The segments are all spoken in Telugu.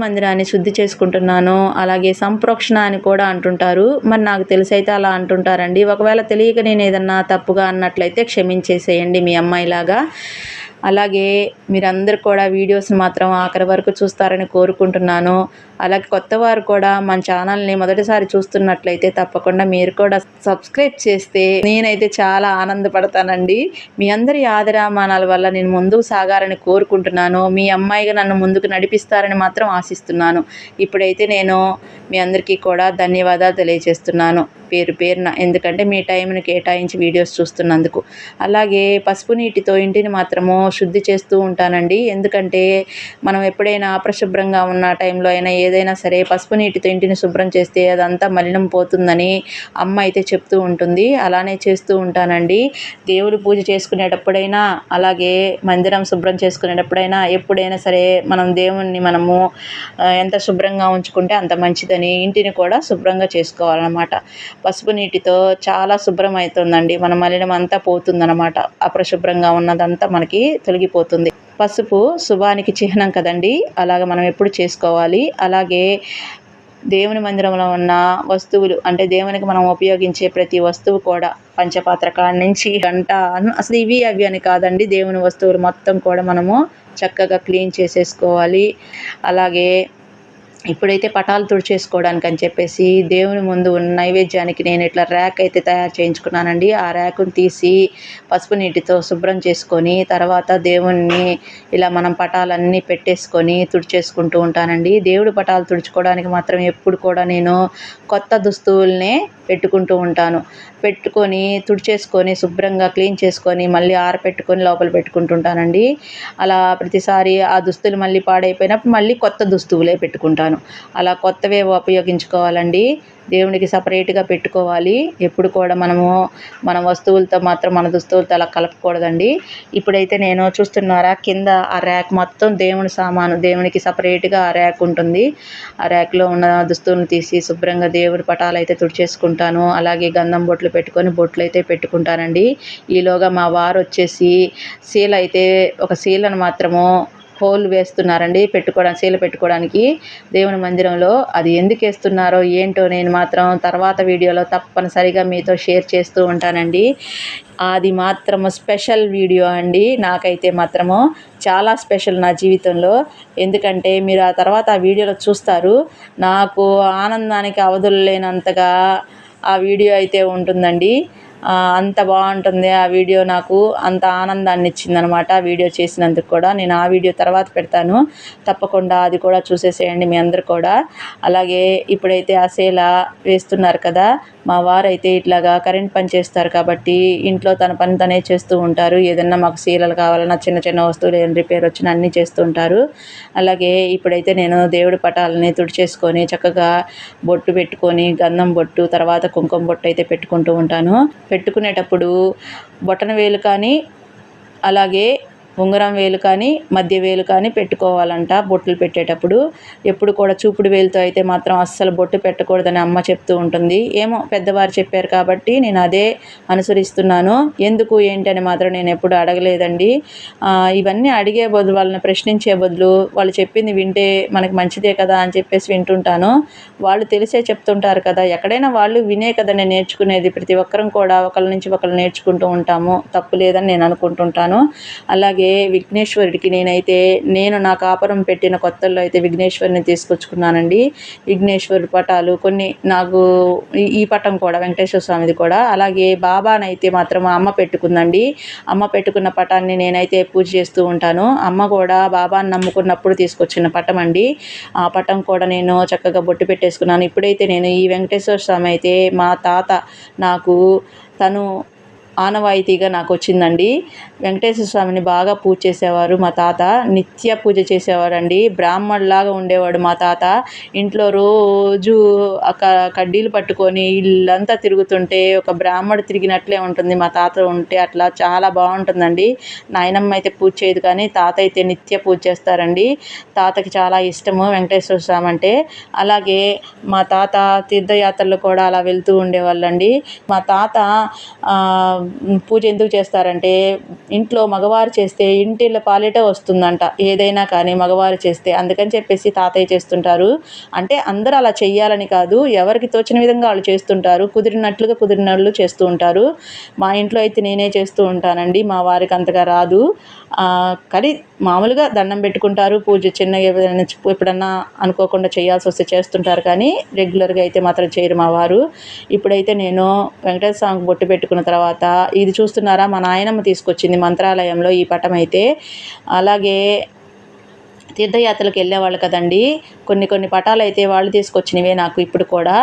మందిరాన్ని శుద్ధి చేసుకుంటున్నాను. అలాగే సంప్రోక్షణ అని కూడా అంటుంటారు. మరి నాకు తెలిసైతే అలా అంటుంటారండి. ఒకవేళ తెలియక నేను ఏదన్నా తప్పుగా అన్నట్లయితే క్షమించేసేయండి మీ అమ్మాయిలాగా. అలాగే మీరందరూ కూడా వీడియోస్ని మాత్రం ఆఖరి వరకు చూస్తారని కోరుకుంటున్నాను. అలాగే కొత్త వారు కూడా మన ఛానల్ని మొదటిసారి చూస్తున్నట్లయితే తప్పకుండా మీరు కూడా సబ్స్క్రైబ్ చేస్తే నేనైతే చాలా ఆనందపడతానండి. మీ అందరి ఆదరామానాల వల్ల నేను ముందుకు సాగాలని కోరుకుంటున్నాను. మీ అమ్మాయిగా నన్ను ముందుకు నడిపిస్తారని మాత్రం ఆశిస్తున్నాను. ఇప్పుడైతే నేను మీ అందరికీ కూడా ధన్యవాదాలు తెలియజేస్తున్నాను. పేరు పేరున ఎందుకంటే మీ టైంని కేటాయించి వీడియోస్ చూస్తున్నందుకు. అలాగే పసుపు నీటితో ఇంటిని మాత్రము శుద్ధి చేస్తూ ఉంటానండి. ఎందుకంటే మనం ఎప్పుడైనా అపరిశుభ్రంగా ఉన్న టైంలో అయినా ఏదైనా సరే పసుపు నీటితో ఇంటిని శుభ్రం చేస్తే అదంతా మలినం పోతుందని అమ్మ అయితే చెప్తూ ఉంటుంది. అలానే చేస్తూ ఉంటానండి. దేవుడి పూజ చేసుకునేటప్పుడైనా అలాగే మందిరం శుభ్రం చేసుకునేటప్పుడైనా ఎప్పుడైనా సరే మనం దేవుణ్ణి మనము ఎంత శుభ్రంగా ఉంచుకుంటే అంత మంచిదని ఇంటిని కూడా శుభ్రంగా చేసుకోవాలన్నమాట. పసుపు నీటితో చాలా శుభ్రం అవుతుందండి మన మలినం అంతా పోతుందన్నమాట. అపరిశుభ్రంగా ఉన్నదంతా మనకి తొలగిపోతుంది. పసుపు శుభానికి చిహ్నం కదండి. అలాగ మనం ఎప్పుడు చేసుకోవాలి? అలాగే దేవుని మందిరంలో ఉన్న వస్తువులు అంటే దేవునికి మనం ఉపయోగించే ప్రతి వస్తువు కూడా పంచపాత్ర కాడి నుంచి గంట అసలు ఇవి అవి అని కాదండి. దేవుని వస్తువులు మొత్తం కూడా మనము చక్కగా క్లీన్ చేసేసుకోవాలి. అలాగే ఇప్పుడైతే పటాలు తుడిచేసుకోవడానికి అని చెప్పేసి దేవుని ముందు ఉన్న నైవేద్యానికి నేను ఇట్లా ర్యాక్ అయితే తయారు చేయించుకున్నానండి. ఆ ర్యాకును తీసి పసుపు నీటితో శుభ్రం చేసుకొని తర్వాత దేవుణ్ణి ఇలా మనం పటాలన్నీ పెట్టేసుకొని తుడిచేసుకుంటూ ఉంటానండి. దేవుడు పటాలు తుడుచుకోవడానికి మాత్రం ఎప్పుడు కూడా నేను కొత్త దుస్తువులనే పెట్టుకుంటూ ఉంటాను. పెట్టుకొని తుడిచేసుకొని శుభ్రంగా క్లీన్ చేసుకొని మళ్ళీ ఆరపెట్టుకొని లోపల పెట్టుకుంటుంటానండి. అలా ప్రతిసారి ఆ దుస్తులు మళ్ళీ పాడైపోయినప్పుడు మళ్ళీ కొత్త దుస్తువులే పెట్టుకుంటాను. అలా కొత్తవే ఉపయోగించుకోవాలండి. దేవునికి సపరేట్గా పెట్టుకోవాలి. ఎప్పుడు కూడా మనము మన వస్తువులతో మాత్రం మన దుస్తువులతో అలా కలపకూడదండి. ఇప్పుడైతే నేను చూస్తున్నారా కింద ఆ ర్యాక్ మొత్తం దేవుని సామాను దేవునికి సపరేట్గా ఆ ర్యాక్ ఉంటుంది. ఆ ర్యాక్లో ఉన్న దుస్తువులను తీసి శుభ్రంగా దేవుడి పటాలు అయితే తుడిచేసుకుంటాను. అలాగే గంధం బొట్లు పెట్టుకొని బొట్లు అయితే పెట్టుకుంటానండి. ఈలోగా మా వారు వచ్చేసి శీల అయితే ఒక సీలను మాత్రము హోల్ వేస్తున్నారండి పెట్టుకోవడానికి సీల పెట్టుకోవడానికి. దేవుని మందిరంలో అది ఎందుకు వేస్తున్నారో ఏంటో నేను మాత్రం తర్వాత వీడియోలో తప్పనిసరిగా మీతో షేర్ చేస్తూ ఉంటానండి. అది మాత్రము స్పెషల్ వీడియో అండి. నాకైతే మాత్రము చాలా స్పెషల్ నా జీవితంలో. ఎందుకంటే మీరు ఆ తర్వాత ఆ వీడియోలో చూస్తారు నాకు ఆనందానికి అవధులు లేనంతగా ఆ వీడియో అయితే ఉంటుందండి. అంత బాగుంటుంది ఆ వీడియో నాకు అంత ఆనందాన్ని ఇచ్చిందనమాట ఆ వీడియో చేసినందుకు కూడా. నేను ఆ వీడియో తర్వాత పెడతాను. తప్పకుండా అది కూడా చూసేసేయండి మీ అందరు కూడా. అలాగే ఇప్పుడైతే ఆ సేల వేస్తున్నారు కదా మా వారైతే ఇట్లాగా కరెంట్ పని చేస్తారు కాబట్టి ఇంట్లో తన పని తనే చేస్తూ ఉంటారు. ఏదన్నా మాకు సీలలు కావాలన్నా చిన్న చిన్న వస్తువులు ఏం రిపేర్ వచ్చినా అన్నీ చేస్తూ ఉంటారు. అలాగే ఇప్పుడైతే నేను దేవుడి పటాలని తుడిచేసుకొని చక్కగా బొట్టు పెట్టుకొని గంధం బొట్టు తర్వాత కుంకుమ బొట్టు అయితే పెట్టుకుంటూ ఉంటాను. పెట్టుకునేటప్పుడు బొటన వేలు కానీ అలాగే ఉంగరం వేలు కానీ మధ్య వేలు కానీ పెట్టుకోవాలంట బొట్లు పెట్టేటప్పుడు. ఎప్పుడు కూడా చూపుడు వేలుతో అయితే మాత్రం అస్సలు బొట్టు పెట్టకూడదని అమ్మ చెప్తూ ఉంటుంది. ఏమో పెద్దవారు చెప్పారు కాబట్టి నేను అదే అనుసరిస్తున్నాను. ఎందుకు ఏంటి అని మాత్రం నేను ఎప్పుడు అడగలేదండి. ఇవన్నీ అడిగే బదులు వాళ్ళని ప్రశ్నించే బదులు వాళ్ళు చెప్పింది వింటే మనకి మంచిదే కదా అని చెప్పేసి వింటుంటాను. వాళ్ళు తెలిసే చెప్తుంటారు కదా ఎక్కడైనా వాళ్ళు వినే కదా నేను నేర్చుకునేది. ప్రతి ఒక్కరం కూడా ఒకళ్ళ నుంచి ఒకళ్ళు నేర్చుకుంటూ ఉంటాము. తప్పు లేదని నేను అనుకుంటుంటాను. అలాగే అలాగే విఘ్నేశ్వరుడికి నేనైతే నేను నా కాపురం పెట్టిన కొత్తల్లో అయితే విఘ్నేశ్వరిని తీసుకొచ్చుకున్నానండి. విఘ్నేశ్వరుడి పటాలు కొన్ని నాకు ఈ పటం కూడా వెంకటేశ్వర స్వామిది కూడా. అలాగే బాబానైతే మాత్రం అమ్మ పెట్టుకుందండి. అమ్మ పెట్టుకున్న పటాన్ని నేనైతే పూజ చేస్తూ ఉంటాను. అమ్మ కూడా బాబాని నమ్ముకున్నప్పుడు తీసుకొచ్చిన పటం అండి ఆ పటం కూడా నేను చక్కగా బొట్టు పెట్టేసుకున్నాను. ఇప్పుడైతే నేను ఈ వెంకటేశ్వర స్వామి అయితే మా తాత నాకు తను ఆనవాయితీగా నాకు వచ్చిందండి వెంకటేశ్వర స్వామిని బాగా పూజ చేసేవారు మా తాత. నిత్య పూజ చేసేవారండి. బ్రాహ్మణులాగా ఉండేవాడు మా తాత. ఇంట్లో రోజు కడ్డీలు పట్టుకొని ఇల్లంతా తిరుగుతుంటే ఒక బ్రాహ్మడు తిరిగినట్లే ఉంటుంది. మా తాత ఉంటే అట్లా చాలా బాగుంటుందండి. నాయనమ్మ అయితే పూజ చేయదు కానీ తాత అయితే నిత్య పూజ చేస్తారండి. తాతకి చాలా ఇష్టము వెంకటేశ్వర స్వామి అంటే. అలాగే మా తాత తీర్థయాత్రలు కూడా అలా వెళ్తూ ఉండేవాళ్ళండి. మా తాత పూజ ఎందుకు చేస్తారంటే ఇంట్లో మగవారు చేస్తే ఇంటిళ్ళ పాలిట వస్తుందంట. ఏదైనా కానీ మగవారు చేస్తే. అందుకని చెప్పేసి తాతయ్య చేస్తుంటారు. అంటే అందరూ అలా చెయ్యాలని కాదు. ఎవరికి తోచిన విధంగా వాళ్ళు చేస్తుంటారు. కుదిరినట్లుగా కుదిరినట్లు చేస్తూ ఉంటారు. మా ఇంట్లో అయితే నేనే చేస్తూ ఉంటానండి. మా వారికి అంతగా రాదు. కానీ మామూలుగా దండం పెట్టుకుంటారు పూజ చిన్నగా ఏదైనా ఎప్పుడన్నా అనుకోకుండా చేయాల్సి వస్తే చేస్తుంటారు కానీ రెగ్యులర్గా అయితే మాత్రం చేయరు మా వారు. ఇప్పుడైతే నేను వెంకటేశ్వర స్వామికి బొట్టు పెట్టుకున్న తర్వాత ఇది చూస్తున్నారా? మా నాయనమ్మ తీసుకొచ్చింది మంత్రాలయంలో ఈ పటం అయితే అలాగే తీర్థయాత్రలకు వెళ్ళేవాళ్ళు కదండి కొన్ని కొన్ని పటాలు అయితే వాళ్ళు తీసుకొచ్చినవే నాకు ఇప్పుడు కూడా.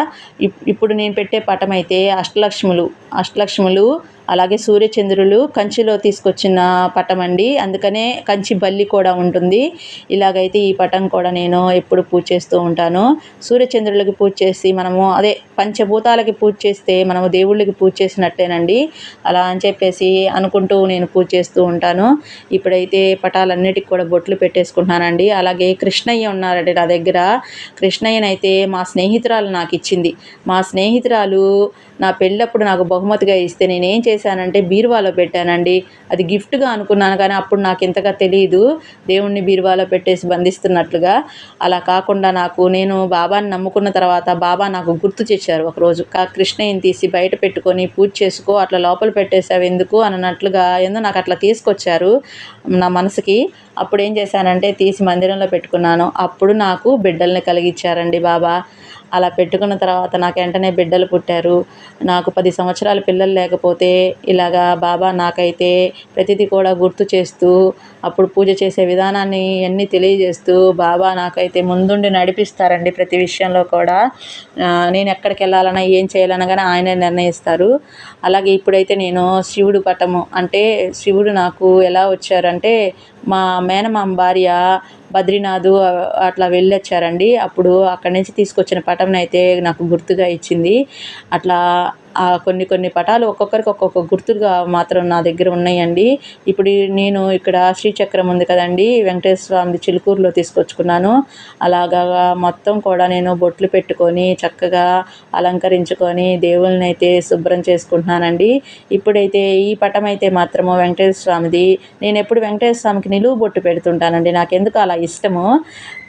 ఇప్పుడు నేను పెట్టే పటం అయితే అష్టలక్ష్ములు అష్టలక్ష్ములు అలాగే సూర్యచంద్రులు కంచిలో తీసుకొచ్చిన పటం అండి అందుకనే కంచి బల్లి కూడా ఉంటుంది. ఇలాగైతే ఈ పటం కూడా నేను ఎప్పుడు పూజ చేస్తూ ఉంటాను. సూర్యచంద్రులకి పూజ చేసి మనము అదే పంచభూతాలకి పూజ చేస్తే మనము దేవుళ్ళకి పూజ చేసినట్టేనండి. అలా అని చెప్పేసి అనుకుంటూ నేను పూజ చేస్తూ ఉంటాను. ఇప్పుడైతే పటాలన్నిటికి కూడా బొట్లు పెట్టేసుకుంటున్నానండి. అలాగే కృష్ణయ్య ఉన్నారండి నా దగ్గర. కృష్ణయ్యనైతే మా స్నేహితురాలు నాకు ఇచ్చింది. మా స్నేహితురాలు నా పెళ్ళప్పుడు నాకు బహుమతిగా ఇస్తే నేనేం చేశానంటే బీరువాలో పెట్టానండి. అది గిఫ్ట్గా అనుకున్నాను కానీ అప్పుడు నాకు ఇంతగా తెలియదు దేవుణ్ణి బీరువాలో పెట్టేసి బంధిస్తున్నట్లుగా. అలా కాకుండా నాకు నేను బాబాని నమ్ముకున్న తర్వాత బాబా నాకు గుర్తు చేశారు ఒకరోజు. కృష్ణయ్యని తీసి బయట పెట్టుకొని పూజ చేసుకో అట్లా లోపల పెట్టేసావు ఎందుకు? అన్నట్లుగా ఏందో నాకు అట్లా తీసుకొచ్చారు నా మనసుకి. అప్పుడు ఏం చేశానంటే తీసి మందిరంలో పెట్టుకున్నాను. అప్పుడు నాకు బిడ్డల్ని కలిగించారండి బాబా. అలా పెట్టుకున్న తర్వాత నాకు వెంటనే బిడ్డలు పుట్టారు. నాకు పది సంవత్సరాల పిల్లలు లేకపోతే ఇలాగా బాబా నాకైతే ప్రతిదీ కూడా గుర్తు చేస్తూ అప్పుడు పూజ చేసే విధానాన్ని అన్నీ తెలియజేస్తూ బాబా నాకైతే ముందుండి నడిపిస్తారండి ప్రతి విషయంలో కూడా. నేను ఎక్కడికి వెళ్ళాలన్నా ఏం చేయాలన్నా కానీ ఆయనే నిర్ణయిస్తారు. అలాగే ఇప్పుడైతే నేను శివుడు పటము అంటే శివుడు నాకు ఎలా వచ్చారంటే మా మేనమామ భార్య బద్రీనాథ్ అట్లా వెళ్ళొచ్చారండి. అప్పుడు అక్కడి నుంచి తీసుకొచ్చిన పటంనైతే నాకు గుర్తుగా ఇచ్చింది. అట్లా కొన్ని కొన్ని పటాలు ఒక్కొక్కరికి ఒక్కొక్క గుర్తుగా మాత్రం నా దగ్గర ఉన్నాయండి. ఇప్పుడు నేను ఇక్కడ శ్రీచక్రం ఉంది కదండి వెంకటేశ్వర స్వామి చిలుకూరులో తీసుకొచ్చుకున్నాను. అలాగా మొత్తం కూడా నేను బొట్లు పెట్టుకొని చక్కగా అలంకరించుకొని దేవుళ్ళని అయితే శుభ్రం చేసుకుంటున్నానండి. ఇప్పుడైతే ఈ పటం అయితే మాత్రము వెంకటేశ్వర స్వామిది. నేను ఎప్పుడు వెంకటేశ్వర స్వామికి నిలువు బొట్టు పెడుతుంటానండి. నాకు ఎందుకు అలా ఇష్టము?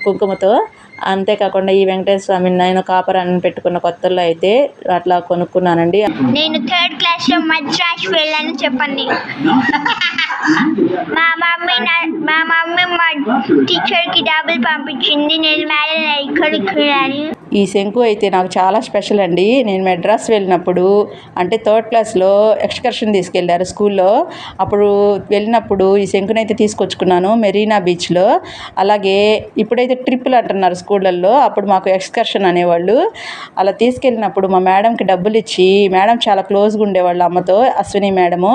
కుంకుమతో అంతేకాకుండా ఈ వెంకటేశ్వర స్వామిని నేను కాపరాన్ని పెట్టుకున్న కొత్తల్లో అయితే అట్లా కొనుక్కున్నానండి. నేను థర్డ్ క్లాస్లో మద్రాస్ వెళ్ళాను చెప్పండి. మా మమ్మీ మా మమ్మీ మా టీచర్కి డబ్బులు పంపించింది. నేను మేడం ఇక్కడికి వెళ్ళాను ఈ శంకు అయితే నాకు చాలా స్పెషల్ అండి. నేను మెడ్రాస్ వెళ్ళినప్పుడు అంటే థర్డ్ క్లాస్లో ఎక్స్కర్షన్ తీసుకెళ్ళారు స్కూల్లో. అప్పుడు వెళ్ళినప్పుడు ఈ శంకునైతే తీసుకొచ్చుకున్నాను మెరీనా బీచ్లో అలాగే ఇప్పుడైతే ట్రిప్పులు అంటున్నారు స్కూళ్ళల్లో అప్పుడు మాకు ఎక్స్కర్షన్ అనేవాళ్ళు. అలా తీసుకెళ్ళినప్పుడు మా మేడంకి డబ్బులు ఇచ్చి మేడం చాలా క్లోజ్గా ఉండేవాళ్ళు అమ్మతో అశ్విని మేడము.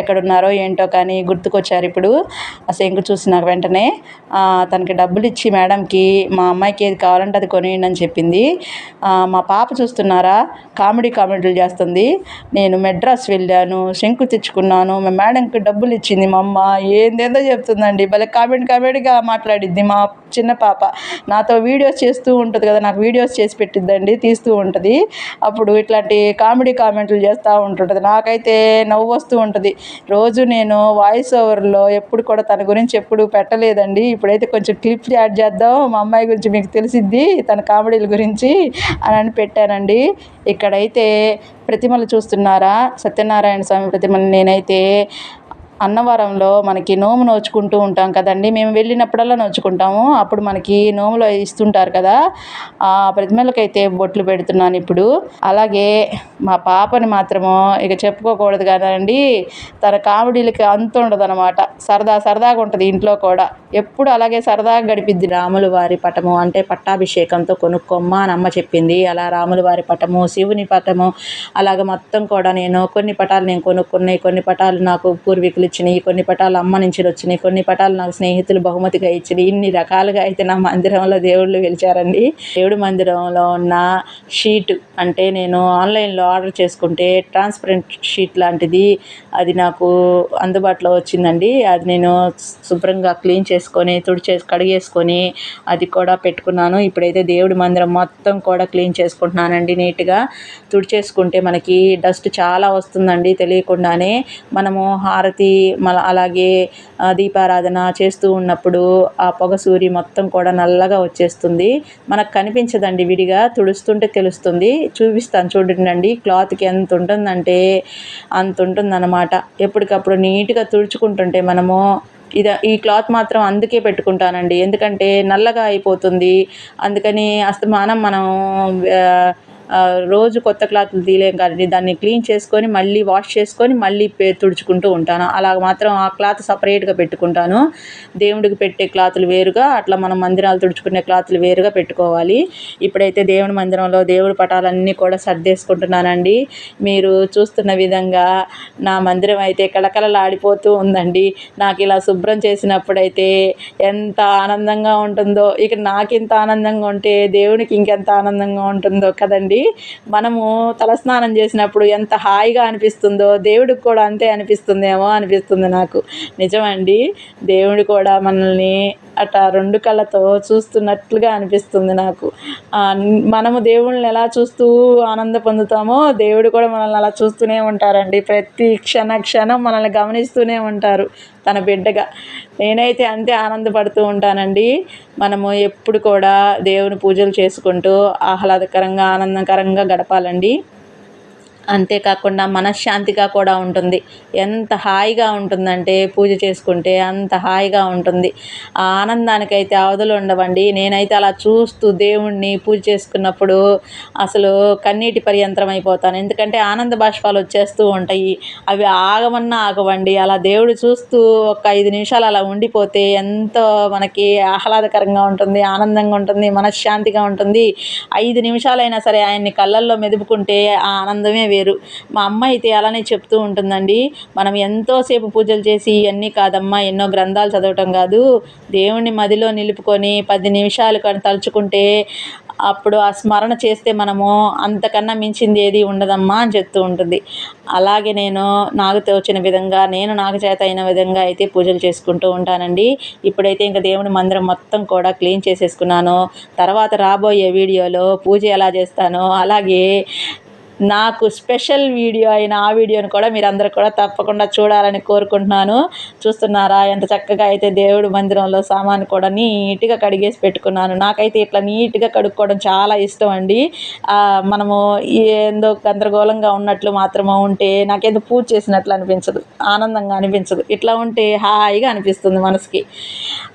ఎక్కడున్నారో ఏంటో కానీ గుర్తుకొచ్చారు ఇప్పుడు. ఆ శంకు చూసి నాకు వెంటనే తనకి డబ్బులు ఇచ్చి మేడంకి మా అమ్మాయికి ఏది కావాలంటే అది కొనియండి అని చెప్పింది. చేస్తుంది. మా పాప చూస్తున్నారా? కామెడీ కామెడీలు చేస్తుంది. నేను మెడ్రాస్ వెళ్ళాను శంకు తెచ్చుకున్నాను. మా మేడంకి డబ్బులు ఇచ్చింది మా అమ్మ. ఏందేందో చెప్తుందండి. భలే కామెడీ కామెడీగా మాట్లాడిద్ది మా చిన్న పాప. నాతో వీడియోస్ చేస్తూ ఉంటుంది కదా నాకు వీడియోస్ చేసి పెట్టిద్దండి తీస్తూ ఉంటుంది. అప్పుడు ఇట్లాంటి కామెడీ కామెంట్లు చేస్తూ ఉంటుంటుంది. నాకైతే నవ్వు వస్తూ ఉంటుంది. రోజు నేను వాయిస్ ఓవర్లో ఎప్పుడు కూడా తన గురించి ఎప్పుడు పెట్టలేదండి. ఇప్పుడైతే కొంచెం క్లిప్స్ యాడ్ చేద్దాం. మా అమ్మాయి గురించి మీకు తెలిసిద్ది. తన కామెడీల గురించి. గురించి అని పెట్టానండి. ఇక్కడైతే ప్రతిమలు చూస్తున్నారా? సత్యనారాయణ స్వామి ప్రతిమలు నేనైతే అన్నవరంలో మనకి నోము నోచుకుంటూ ఉంటాం కదండి. మేము వెళ్ళినప్పుడల్లా నోచుకుంటాము. అప్పుడు మనకి నోములు ఇస్తుంటారు కదా. ఆ ప్రతిమలకైతే బొట్లు పెడుతున్నాను ఇప్పుడు. అలాగే మా పాపని మాత్రము ఇక చెప్పుకోకూడదు కదండి. తన కామెడీలకి అంత ఉండదు సరదా సరదాగా ఉంటుంది ఇంట్లో కూడా. ఎప్పుడు అలాగే సరదాగా గడిపిద్ది రాములు వారి పటము. అంటే పట్టాభిషేకంతో కొనుక్కోమ్మా అని అమ్మ చెప్పింది. అలా రాములు వారి పటము శివుని పటము అలాగే మొత్తం కూడా నేను కొన్ని పటాలు నేను కొనుక్కున్నాయి. కొన్ని పటాలు నాకు పూర్వీకులు ఇచ్చినాయి కొన్ని పటాలు అమ్మ నుంచి వచ్చినాయి కొన్ని పటాలు నాకు స్నేహితులు బహుమతిగా ఇచ్చినాయి. ఇన్ని రకాలుగా అయితే నా మందిరంలో దేవుళ్ళు గెలిచారండి దేవుడి మందిరంలో ఉన్న షీట్ అంటే నేను ఆన్లైన్లో ఆర్డర్ చేసుకుంటే ట్రాన్స్పరెంట్ షీట్ లాంటిది అది నాకు అందుబాటులో వచ్చిందండి. అది నేను శుభ్రంగా క్లీన్ చేసుకొని తుడిచేసి కడిగేసుకొని అది కూడా పెట్టుకున్నాను. ఇప్పుడైతే దేవుడి మందిరం మొత్తం కూడా క్లీన్ చేసుకుంటున్నానండి నీట్గా. తుడిచేసుకుంటే మనకి డస్ట్ చాలా వస్తుందండి తెలియకుండానే. మనము హారతి మళ్ళీ అలాగే దీపారాధన చేస్తూ ఉన్నప్పుడు ఆ పొగ సూరి మొత్తం కూడా నల్లగా వచ్చేస్తుంది. మనకు కనిపించదండి విడిగా తుడుస్తుంటే తెలుస్తుంది. చూపిస్తాను చూడండి క్లాత్కి ఎంత ఉంటుందంటే అంత ఉంటుందన్నమాట. ఎప్పటికప్పుడు నీట్గా తుడుచుకుంటుంటే మనము ఇది ఈ క్లాత్ మాత్రం అందుకే పెట్టుకుంటానండి. ఎందుకంటే నల్లగా అయిపోతుంది. అందుకని అస్తమానం మనం రోజు కొత్త క్లాత్లు తీయలేం కాబట్టి దాన్ని క్లీన్ చేసుకొని మళ్ళీ వాష్ చేసుకొని మళ్ళీ పే తుడుచుకుంటూ ఉంటాను. అలాగ మాత్రం ఆ క్లాత్ సపరేట్గా పెట్టుకుంటాను. దేవుడికి పెట్టే క్లాతులు వేరుగా అట్లా మనం మందిరాలు తుడుచుకునే క్లాతులు వేరుగా పెట్టుకోవాలి. ఇప్పుడైతే దేవుడి మందిరంలో దేవుడి పటాలన్నీ కూడా సర్దేసుకుంటున్నానండి. మీరు చూస్తున్న విధంగా నా మందిరం అయితే కళకళలాడిపోతూ ఉందండి. నాకు ఇలా శుభ్రం చేసినప్పుడైతే ఎంత ఆనందంగా ఉంటుందో ఇక నాకు ఇంత ఆనందంగా ఉంటే దేవునికి ఇంకెంత ఆనందంగా ఉంటుందో కదండి. మనము తలస్నానం చేసినప్పుడు ఎంత హాయిగా అనిపిస్తుందో దేవుడికి కూడా అంతే అనిపిస్తుందేమో అనిపిస్తుంది నాకు. నిజమండి. దేవుడు కూడా మనల్ని అట్లా రెండు కళ్ళతో చూస్తున్నట్లుగా అనిపిస్తుంది నాకు. మనము దేవుళ్ళని ఎలా చూస్తూ ఆనంద పొందుతామో దేవుడు కూడా మనల్ని అలా చూస్తూనే ఉంటారండి. ప్రతి క్షణ క్షణం మనల్ని గమనిస్తూనే ఉంటారు. తన బిడ్డగా. నేనైతే అంతే ఆనందపడుతూ ఉంటానండి. మనము ఎప్పుడు కూడా దేవుని పూజలు చేసుకుంటూ ఆహ్లాదకరంగా ఆనందకరంగా గడపాలండి. అంతేకాకుండా మనశ్శాంతిగా కూడా ఉంటుంది. ఎంత హాయిగా ఉంటుందంటే పూజ చేసుకుంటే అంత హాయిగా ఉంటుంది. ఆ ఆనందానికైతే అవధులు ఉండవండి. నేనైతే అలా చూస్తూ దేవుణ్ణి పూజ చేసుకున్నప్పుడు అసలు కన్నీటి పర్యంతరం అయిపోతాను. ఎందుకంటే ఆనంద బాష్పాలు వచ్చేస్తూ ఉంటాయి. అవి ఆగమన్నా ఆగవండి. అలా దేవుడు చూస్తూ ఒక ఐదు నిమిషాలు అలా ఉండిపోతే ఎంతో మనకి ఆహ్లాదకరంగా ఉంటుంది ఆనందంగా ఉంటుంది మనశ్శాంతిగా ఉంటుంది. ఐదు నిమిషాలైనా సరే ఆయన్ని కళ్ళల్లో మెదుపుకుంటే ఆ ఆనందమే వేరు. మా అమ్మ అయితే అలానే చెప్తూ ఉంటుందండి. మనం ఎంతోసేపు పూజలు చేసి ఇవన్నీ కాదమ్మా ఎన్నో గ్రంథాలు చదవటం కాదు. దేవుణ్ణి మదిలో నిలుపుకొని పది నిమిషాలు కానీ తలుచుకుంటే అప్పుడు ఆ స్మరణ చేస్తే మనము అంతకన్నా మించింది ఏది ఉండదమ్మా అని చెప్తూ ఉంటుంది. అలాగే నేను నాకు తోచిన విధంగా నేను నాకు చేత అయిన విధంగా అయితే పూజలు చేసుకుంటూ ఉంటానండి. ఇప్పుడైతే ఇంకా దేవుని మందిరం మొత్తం కూడా క్లీన్ చేసేసుకున్నాను. తర్వాత రాబోయే వీడియోలో పూజ ఎలా చేస్తానో అలాగే నాకు స్పెషల్ వీడియో అయిన ఆ వీడియోని కూడా మీరందరూ కూడా తప్పకుండా చూడాలని కోరుకుంటున్నాను. చూస్తున్నారా? ఎంత చక్కగా అయితే దేవుడు మందిరంలో సామాను కూడా నీట్గా కడిగేసి పెట్టుకున్నాను. నాకైతే ఇట్లా నీట్గా కడుక్కోవడం చాలా ఇష్టం అండి. మనము ఏందో గందరగోళంగా ఉన్నట్లు మాత్రమే ఉంటే నాకేదో పూజ చేసినట్లు అనిపించదు. ఆనందంగా అనిపించదు. ఇట్లా ఉంటే హాయిగా అనిపిస్తుంది మనసుకి.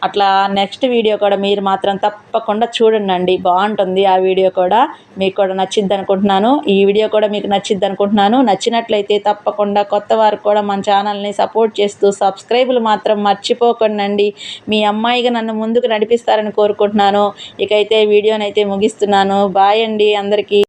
అట్లా నెక్స్ట్ వీడియో కూడా మీరు మాత్రం తప్పకుండా చూడండి. బాగుంటుంది ఆ వీడియో కూడా. మీకు కూడా నచ్చింది అనుకుంటున్నాను. ఈ వీడియో కూడా మీకు నచ్చింది అనుకుంటున్నాను. నచ్చినట్లయితే తప్పకుండా కొత్త వారు కూడా మన ఛానల్ని సపోర్ట్ చేస్తూ సబ్స్క్రైబులు మాత్రం మర్చిపోకండి మీ అమ్మాయిగా నన్ను ముందుకు నడిపిస్తారని కోరుకుంటున్నాను. ఇకైతే వీడియోనైతే ముగిస్తున్నాను. బాయ్ అండి అందరికీ.